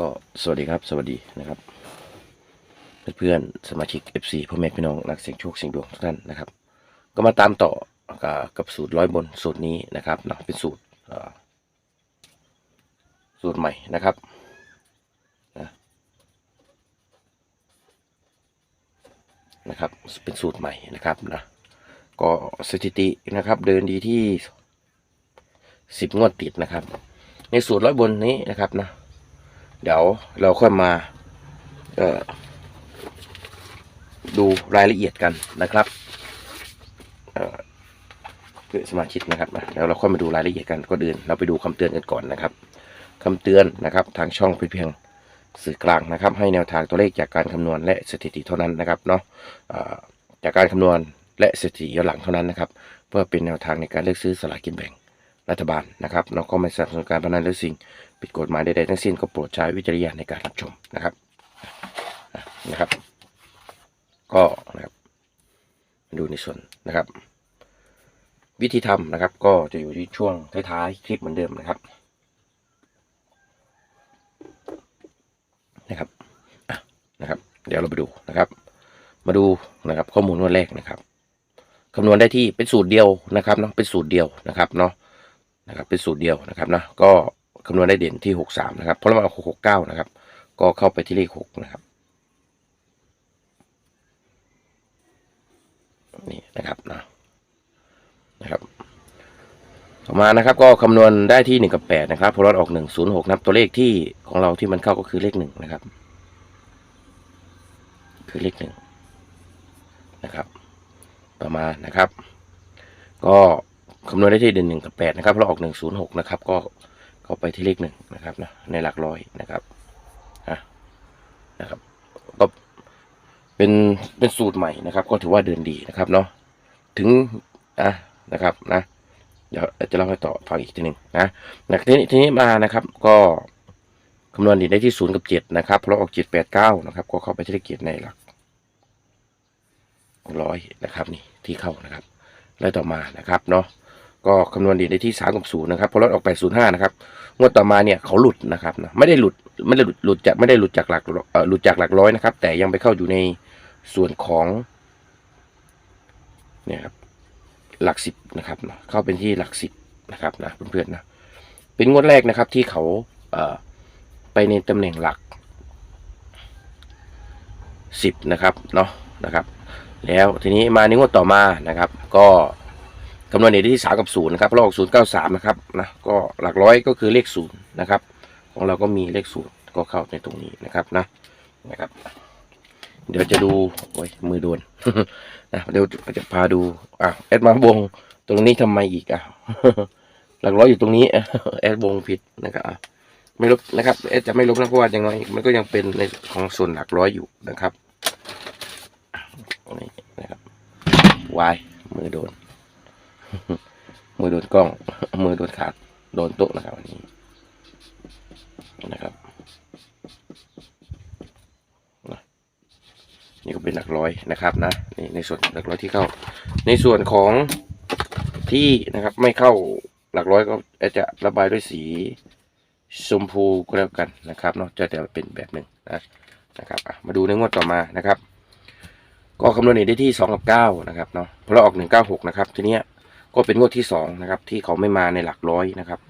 ก็สวัสดีครับ สวัสดีนะครับ เพื่อนๆสมาชิก FC พ่อแม่พี่น้องนักเสียงโชคเสียงดวงทุกท่านนะครับ ก็มาตามต่อกับสูตรร้อยบนสูตรนี้นะครับเนาะเป็นสูตรสูตรใหม่นะครับนะนะครับ เป็นสูตรใหม่นะครับนะก็สถิตินะครับเดินดีที่สิบงวดติดนะครับ ในสูตรร้อยบนนี้นะครับนะ เดี๋ยวเราค่อยมาดูรายละเอียดกันนะครับเพื่อสมาชิกนะครับเดี๋ยวเราค่อยมาดูรายละเอียดกันก็เดินเราไปดูคำเตือนกันก่อนนะครับคำเตือนนะครับทางช่องเป็นเพียงสื่อกลางนะครับ ให้แนวทางตัวเลขจากการคำนวณและสถิติเท่านั้นนะครับเนาะจากการคำนวณและสถิติย้อนหลังเท่านั้นนะครับ เพื่อเป็นแนวทางในการเลือกซื้อสลากกินแบ่งรัฐบาลนะครับเราก็ไม่สนับสนุนการพนันหรือสิ่ง ผิดกฎหมายใดๆทั้งสิ้นก็โปรดใช้วิจารณญาณในการรับชมนะครับนะครับ ก็นะครับดูในส่วนนะครับ วิธีทำนะครับ ก็จะอยู่ที่ช่วงท้ายๆคลิปเหมือนเดิมนะครับนะครับนะครับ เดี๋ยวเราไปดูนะครับ มาดูนะครับข้อมูลวันแรกนะครับคำนวณได้ที่เป็นสูตรเดียวนะครับเนาะเป็นสูตรเดียวนะครับเนาะนะครับ เป็นสูตรเดียวนะครับเนาะก็ คำนวณได้เด่นที่หกสามนะครับ เพราะเราเอาหกหกเก้านะครับ ก็เข้าไปที่เลขหกนะครับ นี่นะครับนะนะครับ ต่อมานะครับ ก็คำนวณได้ที่หนึ่งกับแปดนะครับพอเราออกหนึ่งศูนย์หกนับตัวเลขที่ของเราที่มันเข้าก็คือเลขหนึ่งนะครับ คือเลขหนึ่งนะครับ ต่อมานะครับ ก็คำนวณได้ที่เด่นหนึ่งกับแปดนะครับเราออกหนึ่งศูนย์หกนะครับ ก็ เข้าไปที่เลขหนึ่งนะครับนะในหลักร้อยนะครับนะนะครับก็เป็นเป็นสูตรใหม่นะครับ ก็ถือว่าเดินดีนะครับเนาะถึงอะนะครับนะเดี๋ยวจะเล่าให้ต่อฟังอีกทีหนึ่งนะนะทีนี้ทีนี้มานะครับ ก็คำนวณดีได้ที่ศูนย์กับเจ็ดนะครับเพราะออกเจ็ดแปดเก้านะครับ ก็เข้าไปที่เลขเจ็ดในหลักร้อยนะครับนี่ที่เข้านะครับ แล้วต่อมานะครับเนาะ ก็คำนวณดีได้ที่สามกับศูนย์นะครับพอลดออกไปศูนย์ห้านะครับงวดต่อมาเนี่ยเขาหลุดนะครับนะไม่ได้หลุดไม่ได้หลุดหลุดจากไม่ได้หลุดจากหลักเอ่อหลุดจากหลักร้อยนะครับ แต่ยังไปเข้าอยู่ในส่วนของเนี่ยครับหลักสิบนะครับนะเข้าเป็นที่หลักสิบนะครับนะเพื่อนๆนะเป็นงวดแรกนะครับที่เขาเอ่อไปในตำแหน่งหลักสิบนะครับเนาะนะครับ แล้วทีนี้มาในงวดต่อมานะครับ ก็ คำนวณเนที่สามกับศูนย์นะครับลอกศูนย์เก้าสามนะครับนะก็หลักร้อยก็คือเลขศูนย์นะครับ ของเราก็มีเลขศูนย์ก็เข้าในตรงนี้นะครับนะนะครับ เดี๋ยวจะดูโอ้ยมือโดนนะเดี๋ยวจะพาดูอะแอดมาวงตรงนี้ทำไมอีกอะหลักร้อยอยู่ตรงนี้แอดวงผิดนะครับอะไม่ลบนะครับแอดจะไม่ลบนะเพราะว่าย่างน้อยมันก็ยังเป็นในของส่วนหลักร้อยอยู่นะครับนี่นะครับวายมือโดน มือโดนกล้อง มือโดนขาดโดนโต๊ะนะครับอันนี้นะครับนี่ก็เป็นหลักร้อยนะครับนะนี่ในส่วนหลักร้อยที่เข้า ในส่วนของที่นะครับไม่เข้าหลักร้อยก็อาจจะระบายด้วยสีชมพูก็แล้วกันนะครับเนาะจะแต่เป็นแบบหนึ่งนะนะครับมาดูในงวดต่อมานะครับ ก็คำนวณเองได้ที่สองกับเก้านะครับเนาะเพราะเราออกหนึ่งเก้าหกนะครับทีเนี้ย ก็เป็นงวดที่สองนะครับ ที่เขาไม่มาในหลักร้อยนะครับ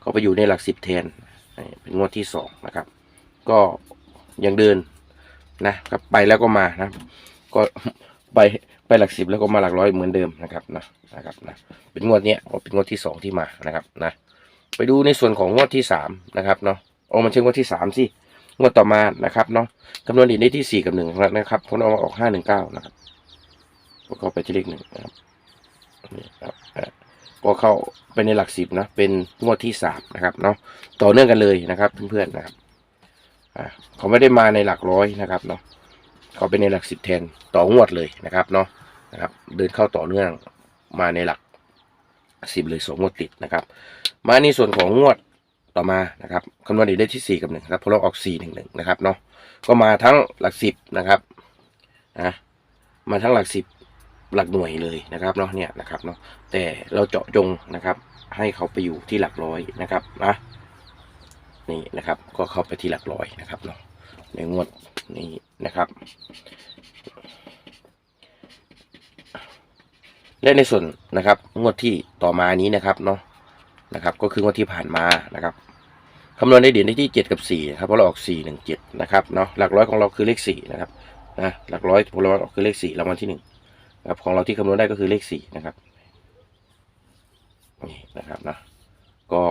เขาไปอยู่ในหลักสิบแทนเป็นงวดที่สองนะครับ ก็ยังเดินนะครับไปแล้วก็มานะ ก็ไปไปหลักสิบแล้วก็มาหลักร้อยเหมือนเดิมนะครับนะนะครับนะเป็นงวดเนี้ยก็เป็นงวดที่สองที่มานะครับนะไปดูในส่วนของงวดที่สามนะครับเนาะโอ้มันใช่งวดที่สามสิงวดต่อมานะครับเนาะคำนวณอีกได้ที่สี่กับหนึ่งนะครับผลออกมาออกห้าหนึ่งเก้านะครับก็เข้าไปที่เลขหนึ่งนะครับ นี่ครับก็เข้าไปในหลักสิบนะเป็นงวดที่สามนะครับเนาะต่อเนื่องกันเลยนะครับเพื่อนๆนะครับอ่าเขาไม่ได้มาในหลักร้อยนะครับเนาะเขาเป็นในหลักสิบแทนต่องวดเลยนะครับเนาะนะครับ เดินเข้าต่อเนื่องมาในหลักสิบเลยสองงวดติดนะครับ มาในส่วนของงวดต่อมานะครับคำนวณอีกได้ที่สี่กับหนึ่งครับพราะเราออกสี่หนึ่งหนึ่งนะครับเนาะก็มาทั้งหลักสิบนะครับนะมาทั้งหลักสิบ หลักหน่วยเลยนะครับเนาะเนี่ยนะครับเนาะแต่เราเจาะจงนะครับ ให้เขาไปอยู่ที่หลักร้อยนะครับนะนี่นะครับก็เข้าไปที่หลักร้อยนะครับเนาะในงวดนี้นะครับและในส่วนนะครับงวดที่ต่อมานี้นะครับเนาะนะครับ ก็คืองวดที่ผ่านมานะครับคำนวณได้เด่นได้ที่เจ็ดกับสี่ครับเพราะเราออกสี่หนึ่งเจ็ดนะครับเนาะหลักร้อยของเราคือเลขสี่นะครับนะหลักร้อยของเราคือเลขสี่รางวัลที่ห นึ่งครับของเราที่คำนวณได้ก็คือเลขสี่นะครับนี่นะครับนะก็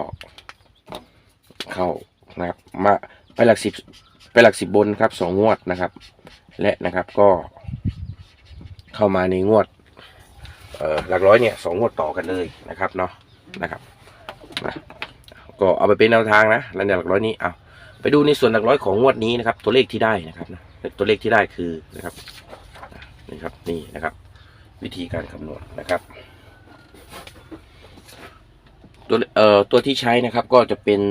เข้านะครับมาไปหลักสิบไปหลักสิบบนครับสองงวดนะครับ และนะครับก็เข้ามาในงวดเอ่อหลักร้อยเนี่ยสองงวดต่อกันเลยนะครับเนาะนะครับนะก็เอาไปเป็นแนวทางนะแล้วเนี่ยหลักร้อยนี้เอาไปดูในส่วนหลักร้อยของงวดนี้นะครับ ตัวเลขที่ได้นะครับนะตัวเลขที่ได้คือนะครับนี่ครับนี่นะครับ วิธีการคำนวณนะครับ ตัวเอ่อตัวที่ใช้นะครับก็จะเป็น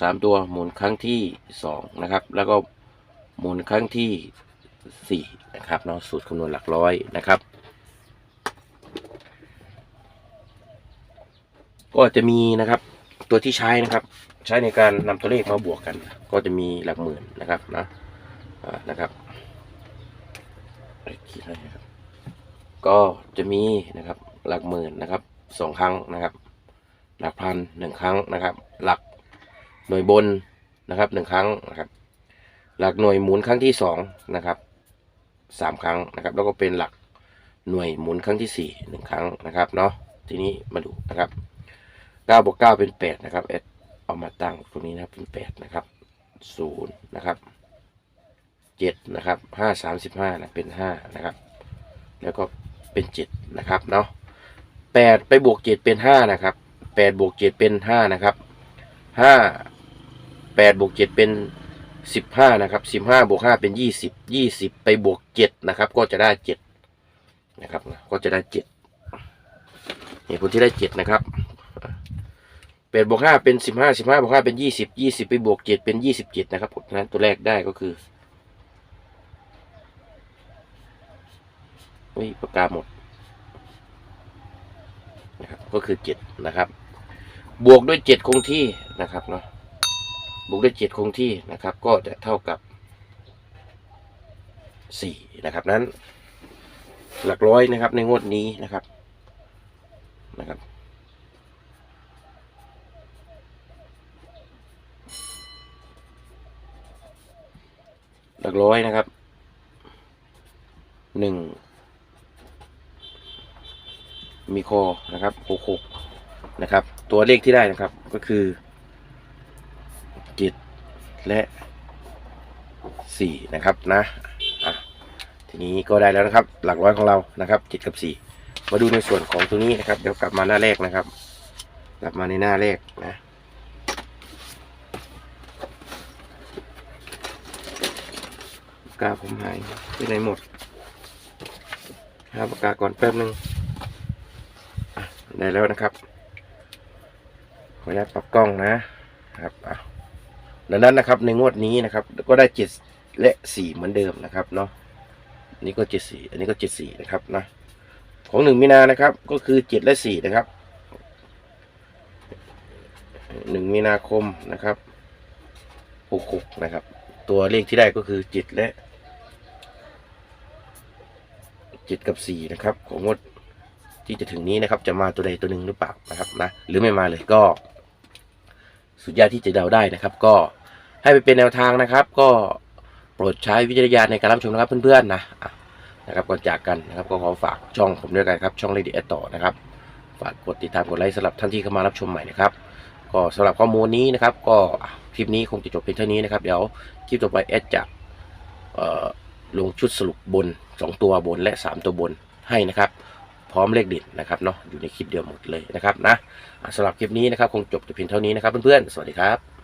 สามตัวหมุนครั้งที่สองนะครับ แล้วก็หมุนครั้งที่สี่นะครับเนาะสูตรคำนวณหลักร้อยนะครับ ก็จะมีนะครับตัวที่ใช้นะครับใช้ในการนำตัวเลขมาบวกกัน ก็จะมีหลักหมื่นนะครับนะนะครับคิดให้นะครับ ก็จะมีนะครับหลักหมื่นนะครับสองครั้งนะครับ หลักพันหนึ่งครั้งนะครับ หลักหน่วยบนนะครับหนึ่งครั้งนะครับ หลักหน่วยหมุนครั้งที่สองนะครับสามครั้งนะครับ แล้วก็เป็นหลักหน่วยหมุนครั้งที่สี่หนึ่งครั้งนะครับเนาะทีนี้มาดูนะครับเก้าบวกเก้าเป็นแปดนะครับเอดเอามาตั้งตรงนี้นะครับเป็นแปดนะครับศูนย์นะครับเจ็ดนะครับห้าสามสิบห้านะเป็นห้านะครับ แล้วก็ เป็นเจ็ดนะครับเนาะแปดไปบวกเจ็ดเป็นห้านะครับแปดบวกเจ็ดเป็นห้านะครับห้าแปดบวกเจ็ดเป็นสิบห้านะครับสิบห้าบวกห้าเป็นยี่สิบยี่สิบไปบวกเจ็ดนะครับ ก็จะได้เจ็ดนะครับ ก็จะได้เจ็ดนี่ผลที่ได้เจ็ดนะครับแปดบวกห้าเป็นสิบห้าสิบห้าบวกห้าเป็นยี่สิบยี่สิบไปบวกเจ็ดเป็นยี่สิบเจ็ดนะครับผมนั้นตัวแรกได้ก็คือ วิปากกาหมดนะครับก็คือเจ็ดนะครับ บวกด้วยเจ็ดคงที่นะครับเนาะบวกด้วยเจ็ดคงที่นะครับ ก็จะเท่ากับสี่นะครับนั้น หลักร้อยนะครับ ในงวดนี้นะครับนะครับหลักร้อยนะครับหนึ่ง มีคอนะครับหกหกนะครับ ตัวเลขที่ได้นะครับก็คือเจ็ดและสี่นะครับนะอะทีนี้ก็ได้แล้วนะครับ หลักร้อยของเรานะครับเจ็ดกับสี่มาดูในส่วนของตัวนี้นะครับ เดี๋ยวกลับมาหน้าแรกนะครับ กลับมาในหน้าแรกนะปากกาผมหายไปไหนหมดหาปากกาก่อนแป๊บนึงอะ ได้แล้วนะครับขออนุญาตปรับกล้องนะครับอะดังนั้นนะครับในงวดนี้นะครับก็ได้เจ็ดและสี่เหมือนเดิมนะครับเนาะนนี้ก็เจ็ดสี่อันนี้ก็เจ็ดสี่นะครับนะของหนึ่งมีนานะครับก็คือเจ็ดและสี่นะครับหนึ่งมีนาคมนะครับหกหกนะครับ ตัวเลขที่ได้ก็คือเจ็ดและเจ็ดกับสี่นะครับ ของงวด ที่จะถึงนี้นะครับ จะมาตัวใดตัวหนึ่งหรือเปล่านะครับนะหรือไม่มาเลยก็ สุดยอดที่จะเดาได้นะครับ ก็ให้ไปเป็นแนวทางนะครับ ก็โปรดใช้วิจารณญาณในการรับชมนะครับเพื่อนๆนะนะครับก่อนจากกันนะครับก็ขอฝากช่องผมด้วยกันครับช่องเลดี้แอต่อนะครับฝากกดติดตามกดไลค์สำหรับท่านที่เข้ามารับชมใหม่นะครับ ก็สำหรับข้อมูลนี้นะครับ ก็คลิปนี้คงจะจบเพียงเท่านี้นะครับ เดี๋ยวคลิปต่อไปแอดจะลงชุดสรุปบน 2 ตัวบนและ 3 ตัวบนให้นะครับ พร้อมเลขเด็ดนะครับเนาะอยู่ในคลิปเดียวหมดเลยนะครับนะอะสำหรับคลิปนี้นะครับคงจบแต่เพียงเท่านี้นะครับเพื่อนๆสวัสดีครับ